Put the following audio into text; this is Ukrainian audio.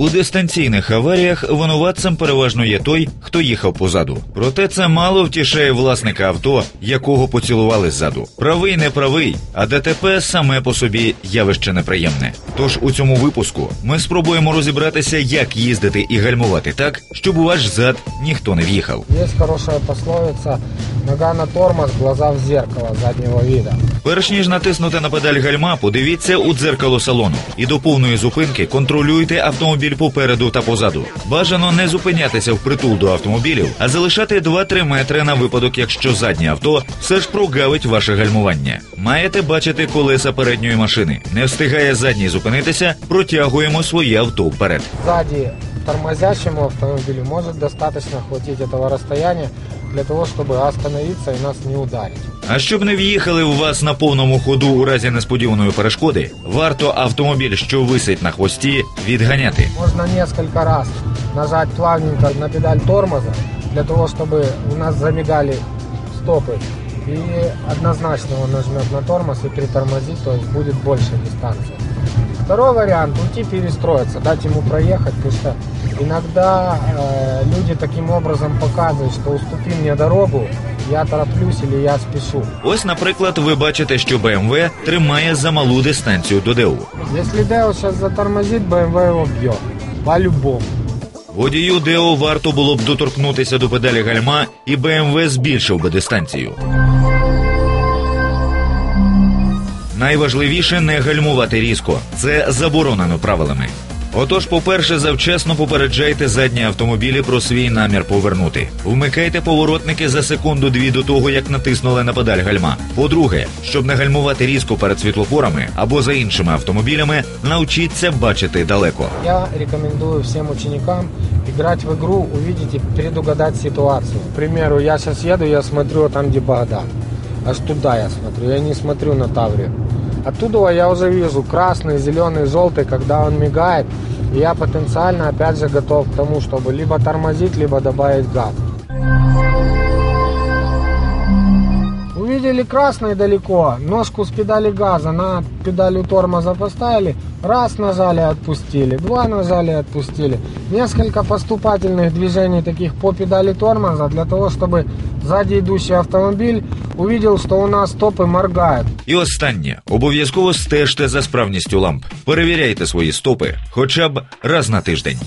У дистанційних аваріях винуватцем переважно є той, хто їхав позаду. Проте це мало втішає власника авто, якого поцілували ззаду. Правий не правий, а ДТП саме по собі явище неприємне. Тож у цьому випуску ми спробуємо розібратися, як їздити і гальмувати так, щоб у ваш зад ніхто не в'їхав. Есть хорошая пословица «Нога на тормоз, глаза в зеркало заднего вида». Перш ніж натиснути на педаль гальма, подивіться у дзеркало салону і до повної зупинки контролюйте автомобіль попереду та позаду. Бажано не зупинятися впритул до автомобілів, а залишати 2-3 метри на випадок, якщо заднє авто все ж прогавить ваше гальмування. Маєте бачити колеса передньої машини. Не встигає задній зупинитися, протягуємо своє авто вперед. Ззаді тормозящему автомобілю може достаточно хватити цього расстояния для того, чтобы остановиться и нас не ударить. А щоб не в'їхали у вас на повному ходу у разі несподіваної перешкоди, варто автомобіль, що висить на хвості, відганяти. Можно несколько раз нажать плавненько на педаль тормоза для того, чтобы у нас замигали стопы. И однозначно он нажмет на тормоз и притормозит, то есть будет больше дистанции. Второй вариант – уйти перестроиться, дать ему проехать, потому что иногда э, люди таким образом показывают, что уступи мне дорогу, я тороплюсь или я спешу. Ось, наприклад, ви бачите, що BMW тримає замалу дистанцію до ДЕУ. Если Део сейчас затормозит, BMW его бьет. По-любому. Водію ДЕО варто було б доторкнутися до педалі гальма, і BMW збільшив би дистанцію. Найважливіше не гальмувати різко. Це заборонено правилами. Отож, по-перше, завчасно попереджайте задні автомобілі про свій намір повернути. Вмикайте поворотники за секунду-дві до того, як натиснули на педаль гальма. По-друге, щоб не гальмувати різко перед світлофорами або за іншими автомобілями, навчіться бачити далеко. Я рекомендую всем ученикам играть в игру, увидеть и предугадать ситуацию. К примеру, я сейчас еду, я смотрю там, где Богдан. Аж туда я смотрю, я не смотрю на Таврию. Оттуда я уже вижу красный, зеленый, желтый, когда он мигает. И я потенциально опять же готов к тому, чтобы либо тормозить, либо добавить газ. Увидели красный далеко, ножку с педали газа на педалью тормоза поставили, раз нажали, отпустили, два нажали, отпустили. Несколько поступательных движений таких по педали тормоза для того, чтобы сзади йдущий автомобіль увидел, що у нас стопи моргають. І останнє обов'язково стежте за справністю ламп. Перевіряйте свої стопи хоча б раз на тиждень.